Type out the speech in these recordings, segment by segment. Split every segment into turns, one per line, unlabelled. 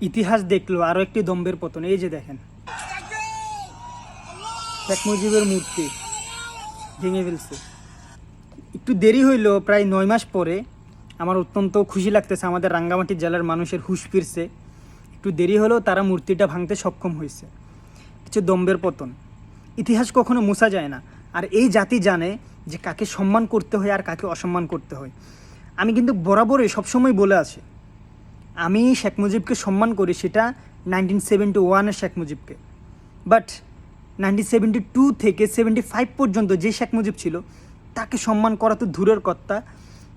ইতিহাস দেখল আরও একটি দম্বের পতন, এই যে দেখেন। শেখ মুজিবের মূর্তি ভেঙে ফেলছে। একটু দেরি হইল, প্রায় নয় মাস পরে। আমার অত্যন্ত খুশি লাগতেছে, আমাদের রাঙ্গামাটি জেলার মানুষের হুশ ফিরছে। একটু দেরি হলেও তারা মূর্তিটা ভাঙতে সক্ষম হয়েছে। কিছু দম্বের পতন। ইতিহাস কখনো মুছা যায় না। আর এই জাতি জানে যে কাকে সম্মান করতে হয় আর কাকে অসম্মান করতে হয়। আমি কিন্তু বরাবরই সবসময় বলে আছি আমি শেখ মুজিবকে সম্মান করি সেটা নাইনটিন সেভেন্টি ওয়ানের শেখ মুজিবকে। বাট নাইনটিন সেভেন্টি টু থেকে সেভেন্টি ফাইভ পর্যন্ত যে শেখ মুজিব ছিল, তাকে সম্মান করা তো দূরের কর্তা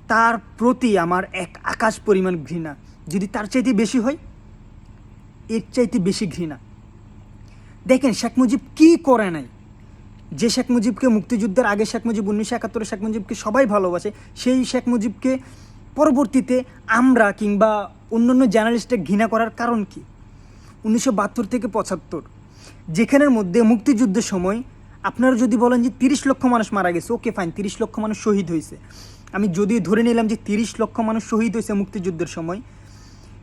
তার প্রতি আমার এক আকাশ পরিমাণ ঘৃণা। যদি তার চাইতে বেশি হয়, এর চাইতে বেশি ঘৃণা। দেখেন, শেখ মুজিব কি করে নাই? যে শেখ মুজিবকে মুক্তিযুদ্ধের আগে শেখ মুজিব, উনিশশো একাত্তরে শেখ মুজিবকে সবাই ভালোবাসে, সেই শেখ মুজিবকে পরবর্তীতে আমরা কিংবা অন্যান্য জার্নালিস্টকে ঘৃণা করার কারণ কি? উনিশশো বাহাত্তর থেকে পঁচাত্তর। যেখানের মধ্যে মুক্তিযুদ্ধের সময় আপনারা যদি বলেন যে তিরিশ লক্ষ মানুষ মারা গেছে, ওকে ফাইন তিরিশ লক্ষ মানুষ শহীদ হয়েছে। আমি যদি ধরে নিলাম যে তিরিশ লক্ষ মানুষ শহীদ হয়েছে মুক্তিযুদ্ধের সময়,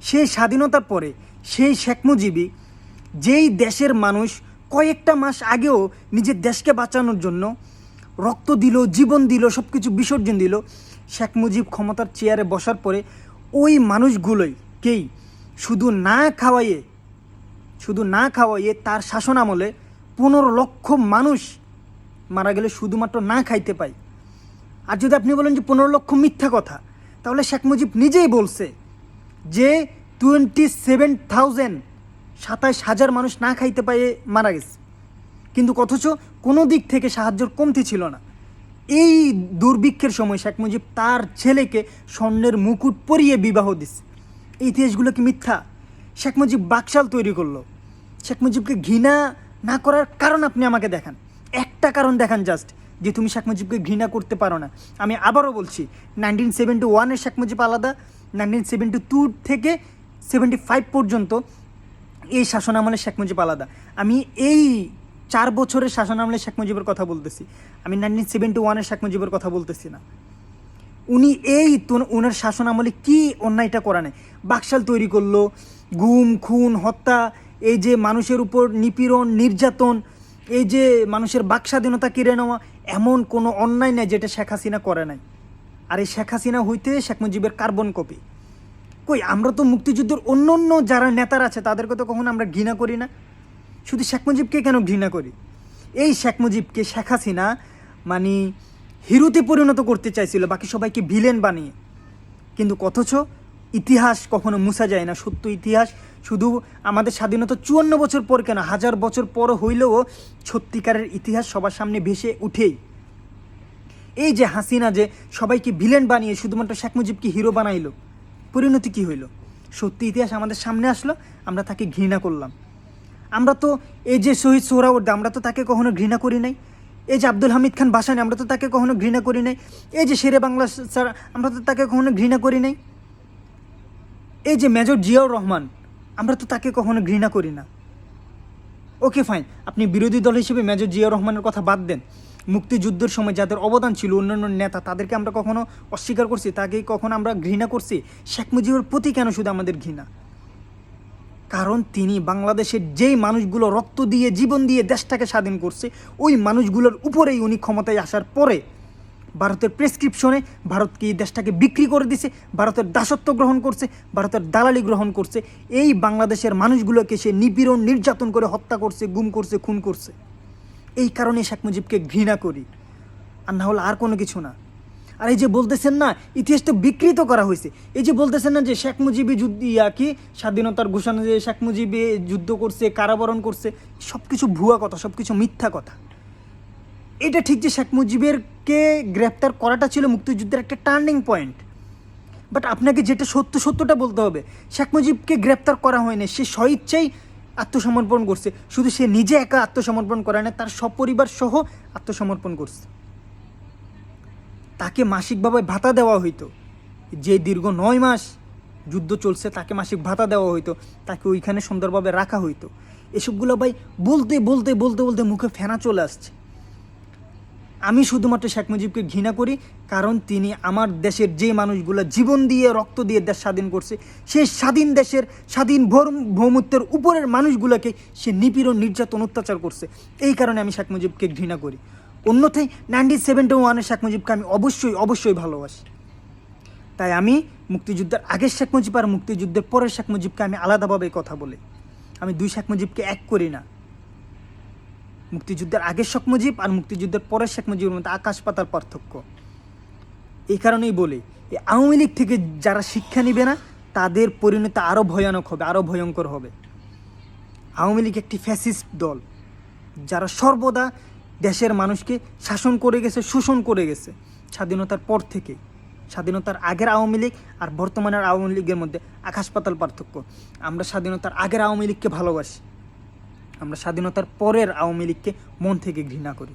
সেই স্বাধীনতার পরে সেই শেখ যেই দেশের মানুষ কয়েকটা মাস আগেও নিজের দেশকে বাঁচানোর জন্য রক্ত দিল, জীবন দিল সব কিছু বিসর্জন দিল শেখ মুজিব ক্ষমতার চেয়ারে বসার পরে ওই মানুষগুলোই কেই? শুধু না খাওয়াইয়ে, শুধু না খাওয়াইয়ে তার শাসন আমলে পনেরো লক্ষ মানুষ মারা গেলে শুধুমাত্র না খাইতে পায়। আর যদি আপনি বলেন যে পনেরো লক্ষ মিথ্যা কথা, তাহলে শেখ মুজিব নিজেই বলছে যে টোয়েন্টি সেভেন থাউজেন্ড সাতাশ হাজার মানুষ না খাইতে পায়ে মারা গেছে। কিন্তু অথচ কোনো দিক থেকে সাহায্যর কমতি ছিল না। এই দুর্ভিক্ষের সময় শেখ মুজিব তার ছেলেকে স্বর্ণের মুকুট পরিয়ে বিবাহ দিছে। এই ইতিহাসগুলো কি মিথ্যা? শেখ মুজিব বাকশাল তৈরি করল। শেখ মুজিবকে ঘৃণা না করার কারণ আপনি আমাকে দেখান। একটা কারণ দেখান জাস্ট যে তুমি শেখ মুজিবকে ঘৃণা করতে পারো না। আমি আবারও বলছি নাইনটিন সেভেন্টি ওয়ানের শেখ মুজিব আলাদা নাইনটিন সেভেন্টি টু থেকে সেভেন্টি ফাইভ পর্যন্ত এই শাসনামলে শেখ মুজিব আলাদা। আমি এই চার বছরের শাসনামলে শেখ মুজিবের কথা বলতেছি। আমি নাইনটিন সেভেন্টি ওয়ানের শেখ মুজিবের কথা বলতেছি না। উনি এই ওনার শাসন আমলে কি অন্যায়টা করা নেই? বাকশাল তৈরি করল, গুম, খুন, হত্যা, এই যে মানুষের উপর নিপীড়ন, নির্যাতন, এই যে মানুষের বাক স্বাধীনতা কেড়ে নেওয়া, এমন কোনো অন্যায় নেই যেটা শেখ হাসিনা করে নাই। আর এই শেখ হাসিনা হইতে শেখ মুজিবের কার্বন কপি। কই, আমরা তো মুক্তিযুদ্ধের অন্য অন্য যারা নেতারা আছে, তাদেরকে তো কখনো আমরা ঘৃণা করি না? শুধু শেখ মুজিবকে কেন ঘৃণা করি? এই শেখ মুজিবকে শেখ হাসিনা মানে হিরোতে পরিণত করতে চাইছিল, বাকি সবাইকে ভিলেন বানিয়ে। কিন্তু অথচ ইতিহাস কখনো মুছা যায় না, সত্য ইতিহাস। শুধু আমাদের স্বাধীনতা চুয়ান্ন বছর পর কেন? হাজার বছর পর হইলেও সত্যিকারের ইতিহাস সবার সামনে ভেসে উঠেই। এই যে হাসিনা যে সবাইকে ভিলেন বানিয়ে শুধুমাত্র শেখ মুজিবকে হিরো বানাইলো, পরিণতি কি হইল? সত্যি ইতিহাস আমাদের সামনে আসলো, আমরা তাকে ঘৃণা করলাম। আমরা তো এই যে শহীদ সোহরাওয়ার্দী আমরা তো তাকে কখনো ঘৃণা করি নাই। এই যে আব্দুল হামিদ খান বাসানি, আমরা তো তাকে কখনো ঘৃণা করি নাই। এই যে শেরে বাংলা স্যার, আমরা তো তাকে কখনো ঘৃণা করি নাই। এই যে মেজর জিয়াউর রহমান, আমরা তো তাকে কখনো ঘৃণা করি না। Okay, fine. আপনি বিরোধী দল হিসেবে মেজর জিয়াউর রহমানের কথা বাদ দেন। মুক্তিযুদ্ধের সময় যাদের অবদান ছিল, অন্যান্য নেতা, তাদেরকে আমরা কখনো অস্বীকার করছি তাকে কখনো আমরা ঘৃণা করছি। শেখ মুজিবের প্রতি কেন শুধু আমাদের ঘৃণা? কারণ তিনি বাংলাদেশের যেই মানুষগুলো রক্ত দিয়ে, জীবন দিয়ে দেশটাকে স্বাধীন করছে, ওই মানুষগুলোর উপরেই উনি ক্ষমতায় আসার পরে ভারতের প্রেসক্রিপশনে ভারতকে এই দেশটাকে বিক্রি করে দিছে, ভারতের দাসত্ব গ্রহণ করছে, ভারতের দালালি গ্রহণ করছে, এই বাংলাদেশের মানুষগুলোকে সে নিপীড়ন, নির্যাতন করে হত্যা করছে, গুম করছে, খুন করছে। এই কারণে শেখ মুজিবকে ঘৃণা করি। আর না হলে আর কোনো কিছু না। আর এই যে বলতেছেন না ইতিহাস তো বিকৃত করা হয়েছে। এই যে বলতেছেন না যে শেখ মুজিবি যুদ্ধ, ইয়া কি? স্বাধীনতার ঘোষণা যে শেখ মুজিবি যুদ্ধ করছে, কারাবরণ করছে সব কিছু ভুয়া কথা সব কিছু মিথ্যা কথা। এটা ঠিক যে শেখ মুজিবেরকে গ্রেপ্তার করাটা ছিল মুক্তিযুদ্ধের একটা টার্নিং পয়েন্ট। বাট আপনাকে যেটা সত্য, সত্যটা বলতে হবে, শেখ মুজিবকে গ্রেপ্তার করা হয়নি, সে স্বইচ্ছাই আত্মসমর্পণ করছে। শুধু সে নিজে একা আত্মসমর্পণ করে না, তার সপরিবার সহ আত্মসমর্পণ করছে। তাকে মাসিকভাবে ভাতা দেওয়া হইতো। যে দীর্ঘ নয় মাস যুদ্ধ চলছে, তাকে মাসিক ভাতা দেওয়া হইতো, তাকে ওইখানে সুন্দরভাবে রাখা হইতো। এসবগুলো ভাই বলতে বলতে বলতে বলতে মুখে ফেনা চলে আসছে। আমি শুধুমাত্র শেখ মুজিবকে ঘৃণা করি, কারণ তিনি আমার দেশের যে মানুষগুলো জীবন দিয়ে, রক্ত দিয়ে দেশ স্বাধীন করছে সেই স্বাধীন দেশের স্বাধীন ভৌম- ভৌমত্বের উপরের মানুষগুলোকে সে নিপীড়ন, নির্যাতন, অত্যাচার করছে। এই কারণে আমি শেখ মুজিবকে ঘৃণা করি। অন্যথায় নাইনটিন সেভেন্টি ওয়ানের শেখ মুজিবকে আমি অবশ্যই অবশ্যই ভালোবাসি। তাই আমি মুক্তিযুদ্ধের আগের শেখ মুজিব আর মুক্তিযুদ্ধের পরের শেখ মুজিবকে আমি আলাদাভাবে কথা বলি। আমি দুই শেখ মুজিবকে এক করি না। মুক্তিযুদ্ধের আগের শেখ মুজিব আর মুক্তিযুদ্ধের পরের শেখ মুজিবের মধ্যে আকাশ পাতার পার্থক্য। এই কারণেই বলি, এই আওয়ামী লীগ থেকে যারা শিক্ষা নিবে না, তাদের পরিণতি আরও ভয়ানক হবে আরও ভয়ঙ্কর হবে। আওয়ামী লীগ একটি ফ্যাসিস্ট দল, যারা সর্বদা দেশের মানুষকে শাসন করে গেছে, শোষণ করে গেছে স্বাধীনতার পর থেকে। স্বাধীনতার আগের আওয়ামী লীগ আর বর্তমানের আওয়ামী লীগের মধ্যে আকাশ পাতাল পার্থক্য। আমরা স্বাধীনতার আগের আওয়ামী লীগকে ভালোবাসি। আমরা স্বাধীনতার পরের আওয়ামী লীগকে মন থেকে ঘৃণা করি।